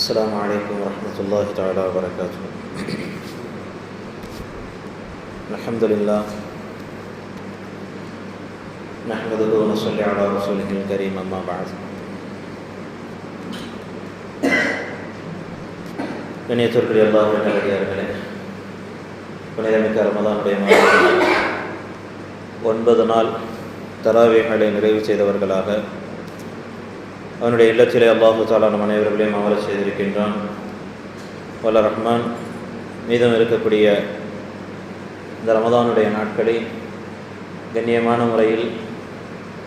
السلام عليكم ورحمة الله تعالى وبركاته الحمد لله نحمده ونصلي على رسوله الكريم أما بعد கண்ணியத்திற்குரிய அல்லாஹ் நல்லடியார்களே புனிதமிக்க ரமதானுடைய மாதத்தில் ஒன்பது நாள் தராவிகளை நிறைவு செய்தவர்களாக அவனுடைய இல்லத்திலே அல்லாஹு தாலா நம் அனைவர்களையும் அமர செய்திருக்கின்றான். வல்ல ரஹ்மான் மீதம் இருக்கக்கூடிய இந்த ரமதானுடைய நாட்களை கண்ணியமான முறையில்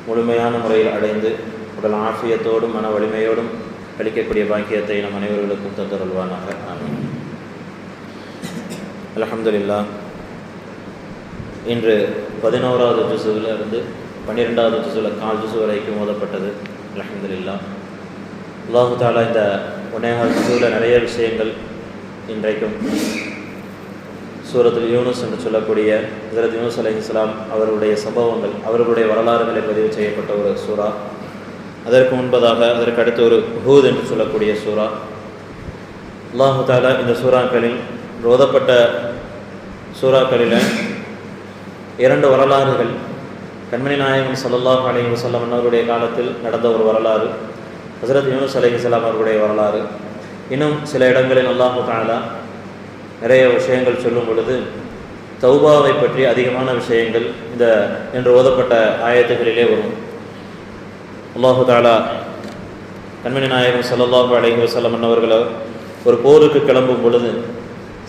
முழுமையான முறையில் அடைந்து உடல் ஆசியத்தோடும் மன வலிமையோடும் அளிக்கக்கூடிய பாக்கியத்தை நம் அனைவர்களுக்கும் தந்தருள்வானாக. ஆமீன். அலமதுல்லா இன்று பதினோராவது ஜுசுவில் இருந்து பன்னிரெண்டாவது ஜுசுவில் கால் ஜுசு வரைக்கும் ஓதப்பட்டது. அல்ஹம்துலில்லா அல்லாஹு தாலா இந்த ஒன்னேகால் ஜுசுவில் நிறைய விஷயங்கள் இன்றைக்கும் சூரத்தில் யூனுஸ் என்று சொல்லக்கூடிய ஹசரத் யூனுஸ் அலி இஸ்லாம் அவர்களுடைய சம்பவங்கள் அவர்களுடைய வரலாறுகளை பதிவு செய்யப்பட்ட ஒரு சூறா. அதற்கு முன்பதாக அதற்கு அடுத்து ஒரு ஹூத் என்று சொல்லக்கூடிய சூறா. அல்லாஹு தாலா இந்த சூறாக்களில் ஓதப்பட்ட சூறாக்களில் இரண்டு வரலாறுகள் கண்மணி நாயகம் சல்லல்லாஹ் அலி வசல்லம் அவருடைய காலத்தில் நடந்த ஒரு வரலாறு ஹசரத் யூனுஸ் அலி இஸ்லாம் அவர்களுடைய வரலாறு. இன்னும் சில இடங்களில் அல்லாஹு தாலா நிறைய விஷயங்கள் சொல்லும் பொழுது தௌபாவை பற்றி அதிகமான விஷயங்கள் இந்த என்று ஓதப்பட்ட ஆயத்துகளிலே வரும். அல்லாஹு தாலா கண்மணி நாயகம் சல்லல்லாஹு அலைஹி வசல்லம் அவர்களை ஒரு போருக்கு கிளம்பும் பொழுது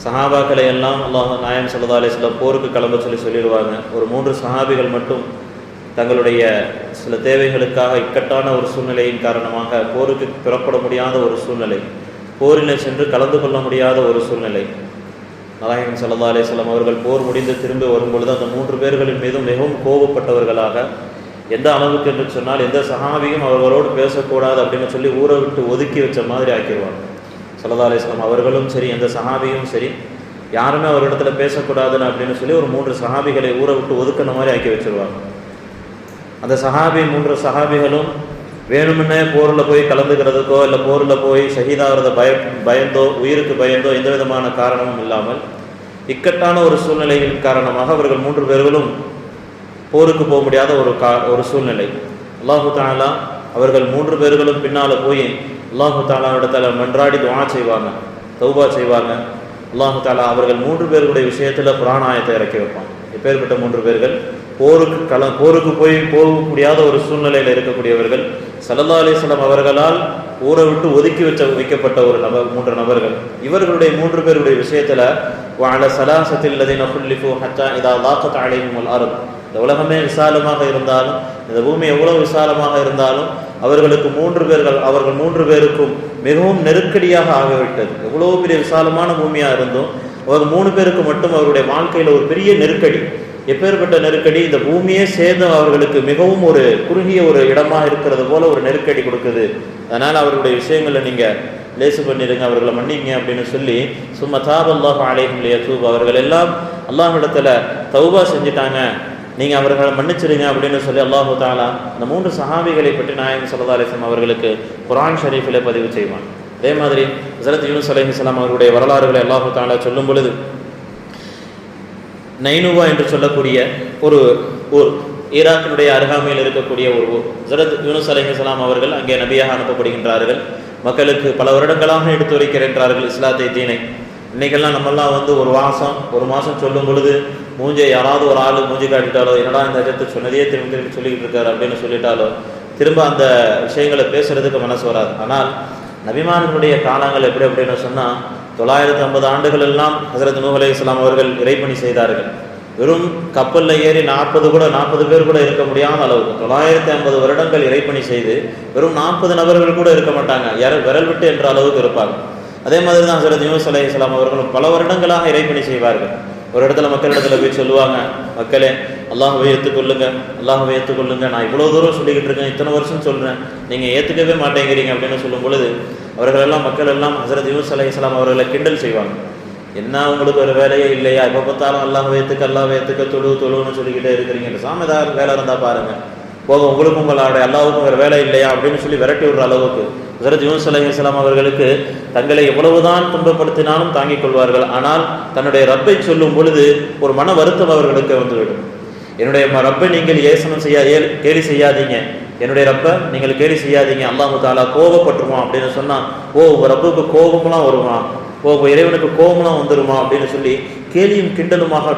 சஹாபாக்களை எல்லாம் அல்லாஹ் நாயம் சல்லா அலிஸ்லாம் போருக்கு கிளம்ப சொல்லி சொல்லிடுவாங்க. ஒரு மூன்று சஹாபிகள் மட்டும் தங்களுடைய சில தேவைகளுக்காக இக்கட்டான ஒரு சூழ்நிலையின் காரணமாக போருக்கு புறப்பட முடியாத ஒரு சூழ்நிலை போரில் சென்று கலந்து கொள்ள முடியாத ஒரு சூழ்நிலை. நாராயணன் சல்லா அலிஸ்லாம் அவர்கள் போர் முடிந்து திரும்பி வரும்பொழுது அந்த மூன்று பேர்களின் மீதும் மிகவும் கோபப்பட்டவர்களாக எந்த அளவுக்கு என்று சொன்னால் எந்த சகாபியும் அவர்களோடு பேசக்கூடாது அப்படின்னு சொல்லி ஊரை விட்டு ஒதுக்கி வச்ச மாதிரி ஆக்கிடுவாங்க. சல்லா அலிஸ்லாம் அவர்களும் சரி எந்த சஹாபியும் சரி யாருமே அவரிடத்துல பேசக்கூடாதுன்னு அப்படின்னு சொல்லி ஒரு மூன்று சஹாபிகளை ஊரை விட்டு ஒதுக்கின மாதிரி ஆக்கி வச்சிருவாங்க. அந்த சஹாபி மூன்று சஹாபிகளும் வேணுமுன்னே போரில் போய் கலந்துக்கிறதுக்கோ இல்லை போரில் போய் ஷஹீதாகிறத பய பயந்தோ உயிருக்கு பயந்தோ எந்த விதமான காரணமும் இல்லாமல் இக்கட்டான ஒரு சூழ்நிலையின் காரணமாக அவர்கள் மூன்று பேர்களும் போருக்கு போக முடியாத ஒரு கா ஒரு சூழ்நிலை. அல்லாஹு தாலா அவர்கள் மூன்று பேர்களும் பின்னால் போய் அல்லாஹு தாலாவிடத்தில் மன்றாடி துவா செய்வாங்க தௌபா செய்வாங்க. அல்லாஹு தாலா அவர்கள் மூன்று பேர்களுடைய விஷயத்தில் புராணாயத்தை இறக்கி வைப்பாங்க இப்பேற்பட்ட மூன்று பேர்கள்? போருக்கு கல போருக்கு போய் போக முடியாத ஒரு சூழ்நிலையில் இருக்கக்கூடியவர்கள் சல்லா அலிஸ்லாம் அவர்களால் ஊரை விட்டு ஒதுக்கி வச்ச வைக்கப்பட்ட ஒரு நபர் மூன்று நபர்கள். இவர்களுடைய மூன்று பேருடைய விஷயத்தில் வாழ சலாசத்தில் நஃபுல்லிஃபு இதா லாக்கத் அலைஹும் அருள் இந்த உலகமே விசாலமாக இருந்தாலும் இந்த பூமி எவ்வளவு விசாலமாக இருந்தாலும் அவர்களுக்கு மூன்று பேர்கள் அவர்கள் மூன்று பேருக்கும் மிகவும் நெருக்கடியாக ஆகிவிட்டது. எவ்வளோ பெரிய விசாலமான பூமியாக இருந்தும் அவர் மூணு பேருக்கு மட்டும் அவருடைய வாழ்க்கையில் ஒரு பெரிய நெருக்கடி. எப்பேற்பட்ட நெருக்கடி? இந்த பூமியே சேர்ந்து அவர்களுக்கு மிகவும் ஒரு குறுகிய ஒரு இடமா இருக்கிறது போல ஒரு நெருக்கடி கொடுக்குது. அதனால அவர்களுடைய விஷயங்களை நீங்க லேசு பண்ணிடுங்க அவர்களை மன்னிங்க அப்படின்னு சொல்லி சும்மா தாப் அல்லாஹ் அலைஹும் தூப் அவர்கள் எல்லாம் அல்லாஹிடத்துல தௌபா செஞ்சுட்டாங்க. நீங்க அவர்களை மன்னிச்சிடுங்க அப்படின்னு சொல்லி அல்லாஹு தாலா இந்த மூன்று சஹாபிகளை பற்றி நாயகம் சல்லா அவர்களுக்கு குரான் ஷரீஃபில் பதிவு செய்வான். அதே மாதிரி ஹசரத் யூனுஸ் அலைஹிஸ்லாம் அவருடைய வரலாறுகளை அல்லாஹு தாலா சொல்லும் பொழுது நைனுவா என்று சொல்லக்கூடிய ஒரு ஊர் ஈராக்கினுடைய அருகாமையில் இருக்கக்கூடிய ஒரு ஊர். ஜரத் யூனுஸ் அலிஹலாம் அவர்கள் அங்கே நபியாக அனுப்பப்படுகின்றார்கள். மக்களுக்கு பல வருடங்களாக எடுத்து வைக்கின்றார்கள் இஸ்லாத்தை தீனை. இன்னைக்கெல்லாம் நம்மெல்லாம் வந்து ஒரு மாதம் ஒரு மாதம் சொல்லும் பொழுது மூஞ்சை யாராவது ஒரு ஆள் மூஞ்சி காட்டிட்டாலோ என்னடா இந்த இடத்தை சொன்னதே திரும்பி திரும்பி சொல்லிக்கிட்டு இருக்காரு அப்படின்னு சொல்லிட்டாலோ திரும்ப அந்த விஷயங்களை பேசுறதுக்கு மனசு வராது. ஆனால் நபிமானனுடைய காலங்கள் எப்படி அப்படின்னு சொன்னால் தொள்ளாயிரத்தி ஐம்பது ஆண்டுகள் எல்லாம் ஹசரத் நூ அலி இஸ்லாம் அவர்கள் இறைப்பணி செய்தார்கள். வெறும் கப்பலில் ஏறி நாற்பது கூட நாற்பது பேர் கூட இருக்க முடியாத அளவுக்கு தொள்ளாயிரத்தி ஐம்பது வருடங்கள் இறைப்பணி செய்து வெறும் நாற்பது நபர்கள் கூட இருக்க மாட்டாங்க. யார விரல் விட்டு என்ற அளவுக்கு இருப்பாங்க. அதே மாதிரி தான் ஹசரத் யூஸ் அலி இஸ்லாம் அவர்களும் பல வருடங்களாக இறைப்பணி செய்வார்கள். ஒரு இடத்துல மக்களிடத்துல போய் சொல்லுவாங்க மக்களே அல்லாஹுவை ஏற்றுக்கொள்ளுங்க அல்லாஹுவை ஏற்றுக்கொள்ளுங்க நான் இவ்வளோ தூரம் சொல்லிக்கிட்டு இருக்கேன் இத்தனை வருஷம் சொல்கிறேன் நீங்கள் ஏற்றுக்கவே மாட்டேங்கிறீங்க அப்படின்னு சொல்லும் பொழுது அவர்களெல்லாம் மக்கள் எல்லாம் ஹசரத் யூஸ் அலி இஸ்லாம் அவர்களை கிண்டல் செய்வாங்க. என்ன உங்களுக்கு ஒரு வேலையே இல்லையா? எப்போ பார்த்தாலும் அல்லாஹ் ஏற்றுக்க அல்லாஹ் ஏற்றுக்க தொழு தொழுன்னு சொல்லிக்கிட்டே இருக்கிறீங்க. சாமி ஏதாவது வேலை இருந்தால் பாருங்கள் போக உங்களுக்கும் உங்களுடைய அல்லாவுக்கும் வேறு வேலை இல்லையா? அப்படின்னு சொல்லி விரட்டி விடுற அளவுக்கு ஹசரத் யூஸ் அலி இஸ்லாம் அவர்களுக்கு தங்களை எவ்வளவுதான் துன்பப்படுத்தினாலும் தாங்கிக் கொள்வார்கள். ஆனால் தன்னுடைய ரப்பை சொல்லும் பொழுது ஒரு மன வருத்தம் அவர்களுக்கு வந்துவிடும். என்னுடைய ம- ரப்பை நீங்கள் ஏசனம் செய்யா கேலி செய்யாதீங்க. என்னுடைய ரப்பை நீங்கள் கேலி செய்யாதீங்க. அல்லாஹு தாலா கோபப்பட்டுருவான் அப்படின்னு சொன்னால் ஓ உங்கள் ரப்புக்கு கோபம்லாம் வருமா? ஓ உங்கள் இறைவனுக்கு கோபம்லாம் வந்துருமா? அப்படின்னு சொல்லி கேலியும் கிண்டலுமாக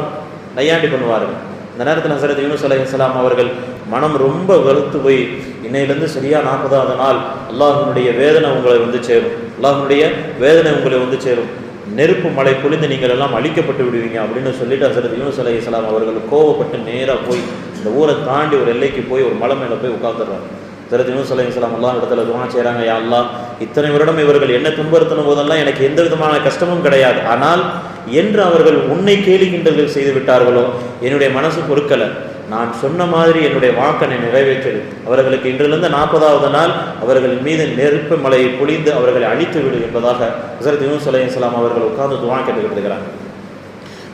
நையாண்டி பண்ணுவார்கள். இந்த நேரத்தில் ஹசரத் யூனுஸ் அலைஹிஸ்ஸலாம் அவர்கள் மனம் ரொம்ப வெறுத்து போய் இன்னையிலேருந்து சரியாக நாற்பதாவது நாள் அல்லாஹனுடைய வேதனை உங்களை வந்து சேரும். அல்லாஹனுடைய வேதனை உங்களை வந்து சேரும். நெருப்பு மழை பொழிந்து நீங்கள் எல்லாம் அழிக்கப்பட்டு விடுவீங்க அப்படின்னு சொல்லிட்டு ஹசரத் யூனஸ் அலி இஸ்லாம் அவர்கள் கோவப்பட்டு நேராக போய் இந்த ஊரை தாண்டி ஒரு எல்லைக்கு போய் ஒரு மலை மேலே போய் உட்காந்துடுறாங்க ஹசரத் யூனஸ் அலி இஸ்லாம் எல்லாம் இடத்துல துணா செய்கிறாங்க யா இத்தனை வருடம் இவர்கள் என்ன துன்புறுத்தின போதெல்லாம் எனக்கு எந்த விதமான கஷ்டமும் கிடையாது. ஆனால் என்று அவர்கள் உன்னை கேலி செய்து விட்டார்களோ என்னுடைய மனசு பொறுக்கலை. நான் சொன்ன மாதிரி என்னுடைய வாக்கனை நிறைவேற்றது அவர்களுக்கு இன்றிலிருந்து நாற்பதாவது நாள் அவர்கள் மீது நெருப்பு மலையை பொழிந்து அவர்களை அழித்து விடு என்பதாக ஹசரத் யூஸ் அலைஹிஸ்ஸலாம் அவர்கள் உட்கார்ந்து துவா கேட்டுக்கிட்டு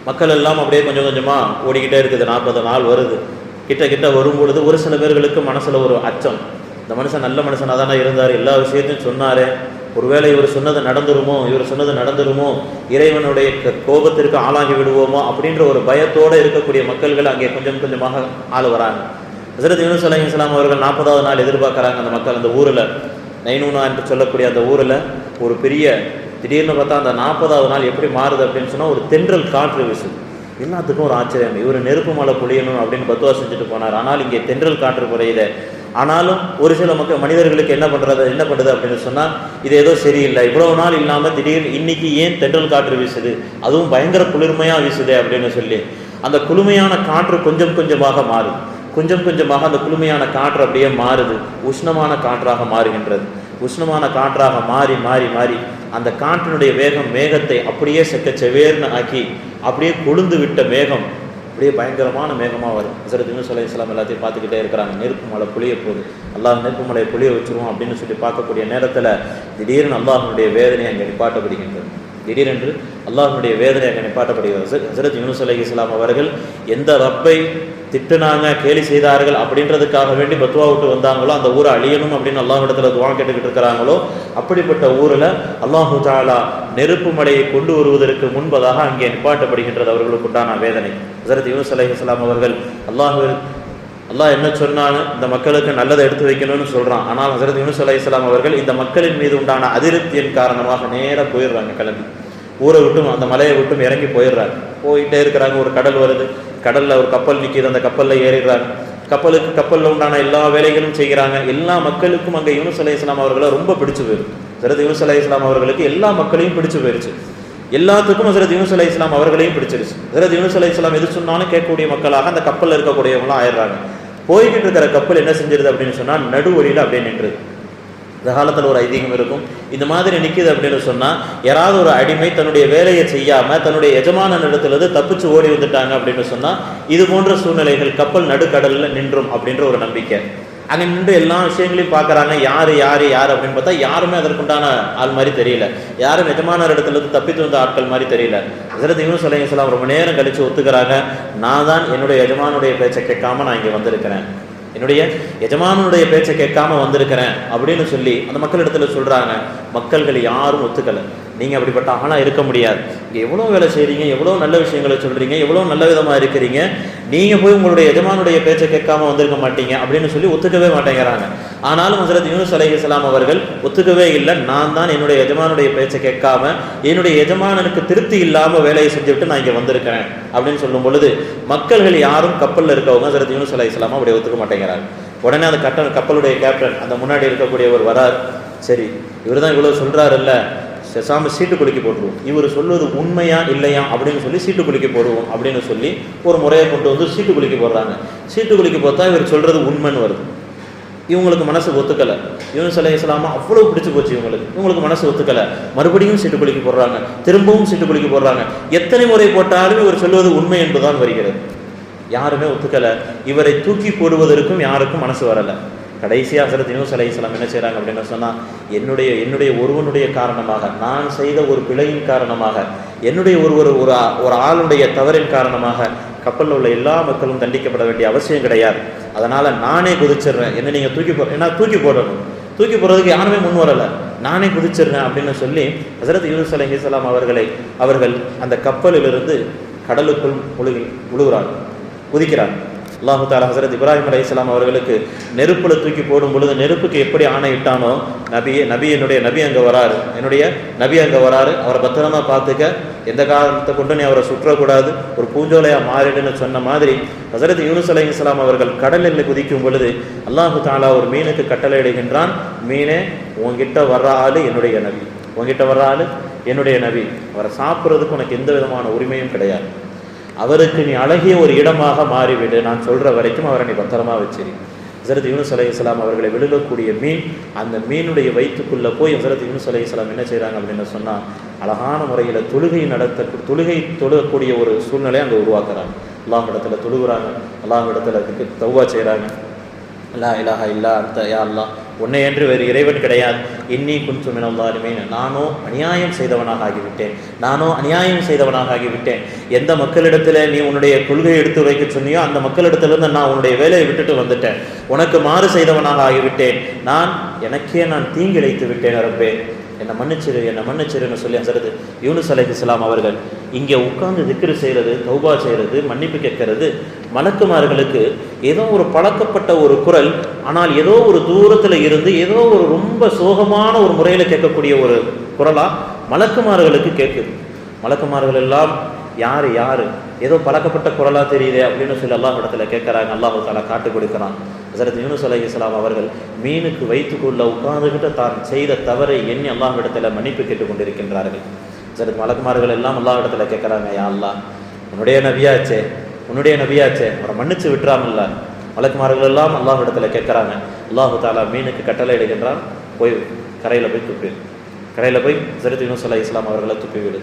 மக்கள் எல்லாம் அப்படியே கொஞ்சம் கொஞ்சமாக ஓடிக்கிட்டே இருக்குது. நாற்பது நாள் வருது. கிட்ட கிட்ட வரும் பொழுது ஒரு சில பேர்களுக்கு மனசில் ஒரு அச்சம். இந்த மனுஷன் நல்ல மனுஷனாக தானே இருந்தார். எல்லா விஷயத்தையும் சொன்னார். ஒருவேளை இவர் சொன்னது நடந்துருமோ இவர் சொன்னது நடந்துருமோ இறைவனுடைய க- கோபத்திற்கு ஆளாகி விடுவோமோ அப்படின்ற ஒரு பயத்தோடு இருக்கக்கூடிய மக்கள்கள் அங்கே கொஞ்சம் கொஞ்சமாக ஆள் வராங்க ஹசரத் யூனுஸ் இஸ்லாம் அவர்கள் நாற்பதாவது நாள் எதிர்பார்க்குறாங்க அந்த மக்கள் அந்த ஊரில். நைனூனா என்று சொல்லக்கூடிய அந்த ஊரில் ஒரு பெரிய திடீர்னு பார்த்தா அந்த நாற்பதாவது நாள் எப்படி மாறுது அப்படின்னு சொன்னால் ஒரு தென்றல் காற்று வீசுது. எல்லாத்துக்கும் ஒரு ஆச்சரியம். இவர் நெருப்பு மலை பொழியணும் அப்படின்னு பத்துவா செஞ்சுட்டு போனார். ஆனால் இங்கே தென்றல் காற்று குறையில ஆனாலும் ஒரு சில மக்கள் மனிதர்களுக்கு என்ன பண்ணுறது என்ன பண்ணுது அப்படின்னு சொன்னால் இது ஏதோ சரியில்லை. இவ்வளோ நாள் இல்லாமல் திடீர்னு இன்றைக்கி ஏன் தென்றல் காற்று வீசுது? அதுவும் பயங்கர குளிர்மையாக வீசுதே அப்படின்னு சொல்லி அந்த குளுமையான காற்று கொஞ்சம் கொஞ்சமாக மாறுது. கொஞ்சம் கொஞ்சமாக அந்த குளுமையான காற்று அப்படியே மாறுது. உஷ்ணமான காற்றாக மாறுகின்றது. உஷ்ணமான காற்றாக மாறி மாறி மாறி அந்த காற்றினுடைய வேகம் மேகத்தை அப்படியே செக்க செவேர்னு ஆக்கி அப்படியே கொழுந்து விட்ட மேகம் அப்படியே பயங்கரமான மேகமாக வரும். ஹசரத் யூனுஸ் இஸ்லாம் எல்லாத்தையும் பார்த்துக்கிட்டே இருக்கிறாங்க. நெருப்பு மலை புளிய போகுது. அல்லாஹ் நெருப்பு மலையை புளிய வச்சிருவோம் அப்படின்னு சொல்லி பார்க்கக்கூடிய நேரத்தில் திடீர்னு அல்லாஹனுடைய வேதனை அங்கே நிப்பாட்டப்படுகின்றது. திடீரென்று அல்லாஹனுடைய வேதனை அங்கே நிப்பாட்டப்படுகிறது. ஹசரத் ஹசரத் யூனுஸ் இஸ்லாம் அவர்கள் எந்த ரப்பை திட்டுனாங்க கேலி செய்தார்கள் அப்படின்றதுக்காக வேண்டி பத்துவா விட்டு வந்தாங்களோ அந்த ஊரை அழியணும் அப்படின்னு அல்லாஹ்விடத்துல துவா கேட்டுக்கிட்டு இருக்கிறாங்களோ அப்படிப்பட்ட ஊரில் அல்லாஹு தாலா நெருப்பு மலையை கொண்டு வருவதற்கு முன்பதாக அங்கே நிப்பாட்டப்படுகின்றது அவர்களுக்கு உண்டான வேதனை. ஹசரத் யூஸ் அலி இஸ்லாம் அவர்கள் அல்லாஹ் அல்லாஹ் என்ன சொன்னாலும் இந்த மக்களுக்கு நல்லதை எடுத்து வைக்கணும்னு சொல்கிறான் ஆனால் ஹசரத் யூனுஸ் அலைஹிஸ்ஸலாம் அவர்கள் இந்த மக்களின் மீது உண்டான அதிருப்தியின் காரணமாக நேராக போயிடுறாங்க கிளம்பி. ஊரை விட்டும் அந்த மலையை விட்டும் இறங்கி போயிடுறாங்க. போயிட்டே இருக்கிறாங்க. ஒரு கடல் வருது. கடலில் ஒரு கப்பல் நிற்கிது அந்த கப்பலில் ஏறிடுறாங்க. கப்பலுக்கு கப்பலில் உண்டான எல்லா வேலைகளும் செய்கிறாங்க. எல்லா மக்களுக்கும் அங்கே யூனுஸ் அலைஹிஸ்ஸலாம் அவர்களை ரொம்ப பிடிச்சு போயிருக்கு. ஹசரத் யூஸ் அலி இஸ்லாம் அவர்களுக்கு எல்லா மக்களையும் பிடிச்சு போயிருச்சு. எல்லாத்துக்கும் ஹசரத் யூஸ் அலி இஸ்லாம் அவர்களையும் பிடிச்சிருச்சு. ஹசரத் யூஸ் அலி இஸ்லாம் எது சொன்னாலும் கேட்கக்கூடிய மக்களாக அந்த கப்பலில் இருக்கக்கூடியவங்களாம் ஆயிடுறாங்க. போய்கிட்டு இருக்கிற கப்பல் என்ன செஞ்சிருது அப்படின்னு சொன்னால் நடுவழியில் அப்படியே நின்றுது. இந்த காலத்தில் ஒரு ஐதீகம் இருக்கும். இந்த மாதிரி நிற்கிது அப்படின்னு சொன்னால் யாராவது ஒரு அடிமை தன்னுடைய வேலையை செய்யாமல் தன்னுடைய எஜமான இடத்துலேருந்து தப்பிச்சு ஓடி வந்துட்டாங்க அப்படின்னு சொன்னால் இது போன்ற சூழ்நிலைகள் கப்பல் நடுக்கடலில் நின்றும் அப்படின்ற ஒரு நம்பிக்கை. அங்கே நின்று எல்லா விஷயங்களையும் பார்க்குறாங்க. யார் யார் யார் அப்படின்னு பார்த்தா யாருமே அதற்குண்டான ஆள் மாதிரி தெரியல. யாரும் எஜமான இடத்துல இருந்து தப்பித்து வந்த ஆட்கள் மாதிரி தெரியல. ஹசரத் சொல்லுங்க சொல்லலாம் ரொம்ப நேரம் கழித்து ஒத்துக்கிறாங்க. நான் தான் என்னுடைய எஜமானுடைய பேச்சை கேட்காம நான் இங்கே வந்திருக்கிறேன். என்னுடைய எஜமானுடைய பேச்சை கேட்காம வந்திருக்கிறேன் அப்படின்னு சொல்லி அந்த மக்களிடத்துல சொல்கிறாங்க மக்கள்கள் யாரும் ஒத்துக்கலை. நீங்கள் அப்படிப்பட்ட ஆளாக இருக்க முடியாது. இங்கே எவ்வளோ வேலை செய்கிறீங்க எவ்வளோ நல்ல விஷயங்களை சொல்கிறீங்க எவ்வளோ நல்ல விதமாக இருக்கிறீங்க? நீங்கள் போய் உங்களுடைய எஜமானுடைய பேச்சை கேட்காம வந்திருக்க மாட்டீங்க அப்படின்னு சொல்லி ஒத்துக்கவே மாட்டேங்கிறாங்க. ஆனாலும் ஹசரத் யூனுஸ் இஸ்லாம் அவர்கள் ஒத்துக்கவே இல்லை. நான் தான் என்னுடைய எஜமானுடைய பேச்சை கேட்காம என்னுடைய எஜமானனுக்கு திருப்தி இல்லாமல் வேலையை செஞ்சுட்டு நான் இங்கே வந்திருக்கிறேன். அப்படின்னு சொல்லும் பொழுது மக்கள்கள் யாரும் கப்பலில் இருக்கவங்க ஹசரத் யூனுஸ் இஸ்லாமா அப்படி ஒத்துக்க மாட்டேங்கிறாங்க. உடனே அந்த கட்ட கப்பலுடைய கேப்டன் அந்த முன்னாடி இருக்கக்கூடியவர் வரார். சரி இவர் தான் இவ்வளோ சொல்றாருல்ல. செசாம சீட்டு குலுக்கி போட்டுருவோம். இவர் சொல்வது உண்மையா இல்லையா அப்படின்னு சொல்லி சீட்டு குலுக்கி போடுவோம் அப்படின்னு சொல்லி ஒரு முறையை கொண்டு வந்து சீட்டு குலுக்கி போடுறாங்க. சீட்டு குலுக்கி போட்டா இவர் சொல்கிறது உண்மைன்னு வருது. இவங்களுக்கு மனசு ஒத்துக்கலை. யூனிஸ் அலை இஸ்லாமா அவ்வளோ பிடிச்சி போச்சு இவங்களுக்கு. இவங்களுக்கு மனசு ஒத்துக்கலை. மறுபடியும் சீட்டு குலுக்கி போடுறாங்க. திரும்பவும் சீட்டு குலுக்கி போடுறாங்க. எத்தனை முறை போட்டாலும் இவர் சொல்வது உண்மை என்பதுதான் வருகிறது. யாருமே ஒத்துக்கலை. இவரை தூக்கி போடுவதற்கும் யாருக்கும் மனசு வரலை. கடைசியாக சில தினூஸ் அலை இஸ்லாம் என்ன செய்கிறாங்க அப்படின்னு சொன்னால் என்னுடைய என்னுடைய ஒருவனுடைய காரணமாக நான் செய்த ஒரு பிழையின் காரணமாக என்னுடைய ஒருவர் ஒரு ஒரு ஆளுடைய தவறின் காரணமாக கப்பலில் உள்ள எல்லா மக்களும் தண்டிக்கப்பட வேண்டிய அவசியம் கிடையாது. அதனால் நானே குதிச்சிடுறேன். என்ன நீங்கள் தூக்கி போ ஏன்னா தூக்கி போடணும். தூக்கி போடுறதுக்கு யாருமே முன் வரலை. நானே குதிச்சிடுறேன் அப்படின்னு சொல்லி ஹசரத் யூனுஸ் அலைஹிஸ்ஸலாம் அவர்களை அவர்கள் அந்த கப்பலிலிருந்து கடலுக்குள் முழுகி முழுகிறார் குதிக்கிறார் அல்லாஹு தாலா ஹசரத் இப்ராஹிம் அலைஹிஸ்ஸலாம் அவர்களுக்கு நெருப்பில் தூக்கி போடும் பொழுது நெருப்புக்கு எப்படி ஆணையிட்டானோ நபியே நபி என்னுடைய நபி அங்கே வராரு. என்னுடைய நபி அங்கே வராரு. அவரை பத்திரமா பார்த்துக்க. எந்த காரணத்தை கொண்டு நீ அவரை சுற்றக்கூடாது. ஒரு பூஞ்சோலையாக மாறிடுன்னு சொன்ன மாதிரி ஹசரத் யூனுஸ் அலைஹிஸ்ஸலாம் அவர்கள் கடலில் குதிக்கும் பொழுது அல்லாஹு தாலா ஒரு மீனுக்கு கட்டளையிடுகின்றான் மீனே உன்கிட்ட வர்ற ஆள் என்னுடைய நபி. உன்கிட்ட வர்ற ஆள் என்னுடைய நபி. அவரை சாப்பிட்றதுக்கு உனக்கு எந்த விதமான உரிமையும் கிடையாது. அவருக்கு நீ அழகிய ஒரு இடமாக மாறிவிடு. நான் சொல்கிற வரைக்கும் அவரை நீ பத்திரமா வச்சிரு. ஹசரத் யூனு சலை இஸ்லாம் அவர்களை விழுகக்கூடிய மீன் அந்த மீனுடைய வயிற்றுக்குள்ளே போய் ஹசரத் யூனு சலை இஸ்லாம் என்ன செய்கிறாங்க அப்படின்னு சொன்னால் அழகான முறையில் தொழுகை நடத்த தொழுகை தொழுகக்கூடிய ஒரு சூழ்நிலையை அங்கே உருவாக்குறாங்க. அல்லாஹ் இடத்துல தொழுகிறாங்க. அல்லாஹ் இடத்துல அதுக்கு தௌவா செய்கிறாங்க லா இலாஹா இல்லா அர்த்த யா அல்லாஹ். உன்னை என்று வேறு இறைவன் கிடையாது. இன்னி குன்து மினல்லாலுமே நானோ அநியாயம் செய்தவனாக ஆகிவிட்டேன். நானோ அநியாயம் செய்தவனாக ஆகிவிட்டேன். எந்த மக்களிடத்தில் நீ உன்னுடைய கொள்கையை எடுத்து வைக்க சொன்னியோ அந்த மக்களிடத்திலிருந்து நான் உன்னுடைய வேலையை விட்டுட்டு வந்துட்டேன். உனக்கு மாறு செய்தவனாக ஆகிவிட்டேன். நான் எனக்கே நான் தீங்கிழைத்து விட்டேன் அரப்பேன் என்னை மன்னிச்சிரு என்னை மன்னிச்சிருன்னு சொல்லி அசரது யூனுஸ் அலைஹிஸ்ஸலாம் அவர்கள் இங்கே உட்கார்ந்து திக்ரு செய்கிறது தௌபா செய்கிறது மன்னிப்பு கேட்கறது. மலக்குமார்களுக்கு ஏதோ ஒரு பழக்கப்பட்ட ஒரு குரல் ஆனால் ஏதோ ஒரு தூரத்தில் இருந்து ஏதோ ஒரு ரொம்ப சோகமான ஒரு முறையில் கேட்கக்கூடிய ஒரு குரலாக மலக்குமார்களுக்கு கேட்குது. மலக்குமார்கள் எல்லாம் யார் யார்? ஏதோ பழக்கப்பட்ட குரலாக தெரியுதே அப்படின்னு சொல்லி அல்லாஹ் இடத்துல கேட்குறாங்க. அல்லாஹ் தாலா காட்டு கொடுக்கிறான். ஹசரத் யூனுஸ் அலி இஸ்லாம் அவர்கள் மீனுக்கு வைத்துக்குள்ள உட்கார்ந்துகிட்டு தான் செய்த தவறை எண்ணி அல்லாஹ் இடத்துல மன்னிப்பு கேட்டுக் கொண்டிருக்கின்றார்கள். ஹசரத் மலக்குமார்கள் எல்லாம் அல்லாஹ் இடத்துல கேட்கறாங்க யா அல்லா உன்னுடைய நபியாச்சே உன்னுடைய நபியாச்சே. அவரை மன்னிச்சு விட்டுறாமல்ல. மலக்குமார்கள் எல்லாம் அல்லாஹ் இடத்துல கேட்குறாங்க அல்லாஹு தாலா மீனுக்கு கட்டளை எடுக்கின்றான் போய் கரையில் போய் துப்பிடு. கரையில் போய் ஹசரத் யூனுஸ் அலி இஸ்லாம் அவர்களை துப்பி விடு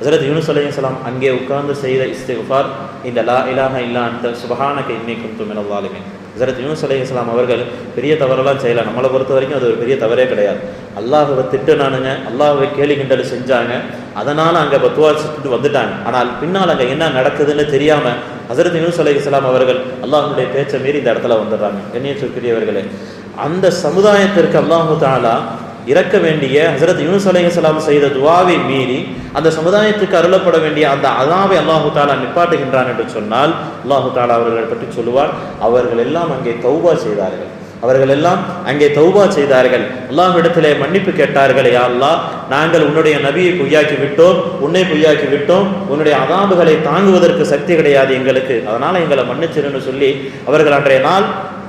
ஹசரத் யூனுஸ் சலாம் அங்கே உட்கார்ந்து செய்த இஸ்திஃபார் இந்த லா இலாக இல்லா அந்த சுபஹானக இன்னைக்கும் குன்து ஹசரத் யூனுஸ் சலாம் அவர்கள் பெரிய தவறெல்லாம் செய்யலாம் நம்மளை பொறுத்த வரைக்கும் அது ஒரு பெரிய தவறே கிடையாது. அல்லாஹுவை திட்டுனானுங்க அல்லாஹுவை கேலி கிண்டல் செஞ்சாங்க. அதனால் அங்கே பத்துவா சுட்டு வந்துட்டாங்க. ஆனால் பின்னால் அங்கே என்ன நடக்குதுன்னு தெரியாமல் ஹசரத் யூனுஸ் அலைஹிஸ்ஸலாம் அவர்கள் அல்லாஹுடைய பேச்சை மீறி இந்த இடத்துல வந்துடுறாங்க. கண்ணியத்திற்குரியவர்களே அந்த சமுதாயத்திற்கு அல்லாஹு தாலா இறக்க வேண்டிய ஹசரத் யூனுஸ் அலைஹிஸ்ஸலாம் செய்த துவாவை மீறி அந்த சமுதாயத்துக்கு அருளப்பட வேண்டிய அந்த அதாவை அல்லாஹு தாலா நிப்பாட்டுகின்றான் என்று சொன்னால் அல்லாஹு தாலா அவர்களை பற்றி சொல்லுவார். அவர்கள் எல்லாம் அங்கே தௌபா செய்தார்கள். அவர்கள் எல்லாம் அங்கே தௌபா செய்தார்கள். அல்லாஹ்விடத்திலே மன்னிப்பு கேட்டார்கள். யா நாங்கள் உன்னுடைய நபியை பொய்யாக்கி விட்டோம். உன்னை பொய்யாக்கி விட்டோம். உன்னுடைய அதாபுகளை தாங்குவதற்கு சக்தி கிடையாது எங்களுக்கு. அதனால எங்களை மன்னிச்சிருன்னு சொல்லி அவர்கள் அன்றைய நாள்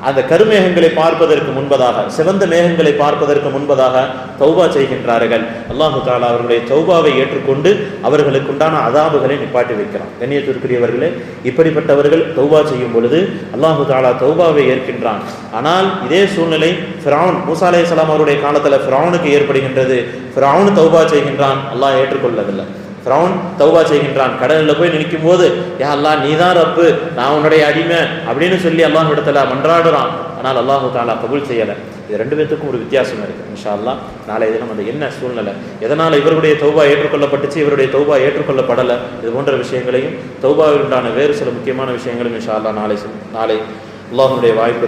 அந்த கருமேகங்களை பார்ப்பதற்கு முன்பதாக சிவந்த மேகங்களை பார்ப்பதற்கு முன்பதாக தௌபா செய்கின்றார்கள். அல்லாஹு தாலா அவர்களுடைய தௌபாவை ஏற்றுக்கொண்டு அவர்களுக்கு உண்டான அதாபுகளை நிப்பாட்டி வைக்கிறான். கண்ணியத்திற்குரியவர்களே இப்படிப்பட்டவர்கள் தௌபா செய்யும் பொழுது அல்லாஹு தாலா தௌபாவை ஏற்கின்றான். ஆனால் இதே சூழ்நிலை ஃபிரவுன் மூசா சலாம் அவருடைய காலத்தில் ஃபிரவுனுக்கு ஏற்படுகின்றது. ஃபிரவுன் தௌபா செய்கின்றான். அல்லாஹ் ஏற்றுக்கொள்ளவில்லை. ஃப்ரௌன் தௌபா செய்கின்றான். கடலில் போய் நிற்கும் போது யா அல்லாஹ் நீதான் ரப்பு. நான் உன்னுடைய அடிமை. அப்படின்னு சொல்லி அல்லாஹ் இடத்துல மன்றாடுறான். ஆனால் அல்லாஹு தாலா கபூல் செய்யலை. இது ரெண்டு பேத்துக்கும் ஒரு வித்தியாசம் இருக்கு இன்ஷா அல்லா நாளைய தினம் அந்த என்ன சூழ்நிலை? எதனால் இவருடைய தௌபா ஏற்றுக்கொள்ளப்பட்டுச்சு இவருடைய தௌபா ஏற்றுக்கொள்ளப்படலை? இது போன்ற விஷயங்களையும் தௌபாவில் உண்டான வேறு சில முக்கியமான விஷயங்களும் இன்ஷா அல்லா நாளை நாளை அல்லாஹனுடைய வாய்ப்பு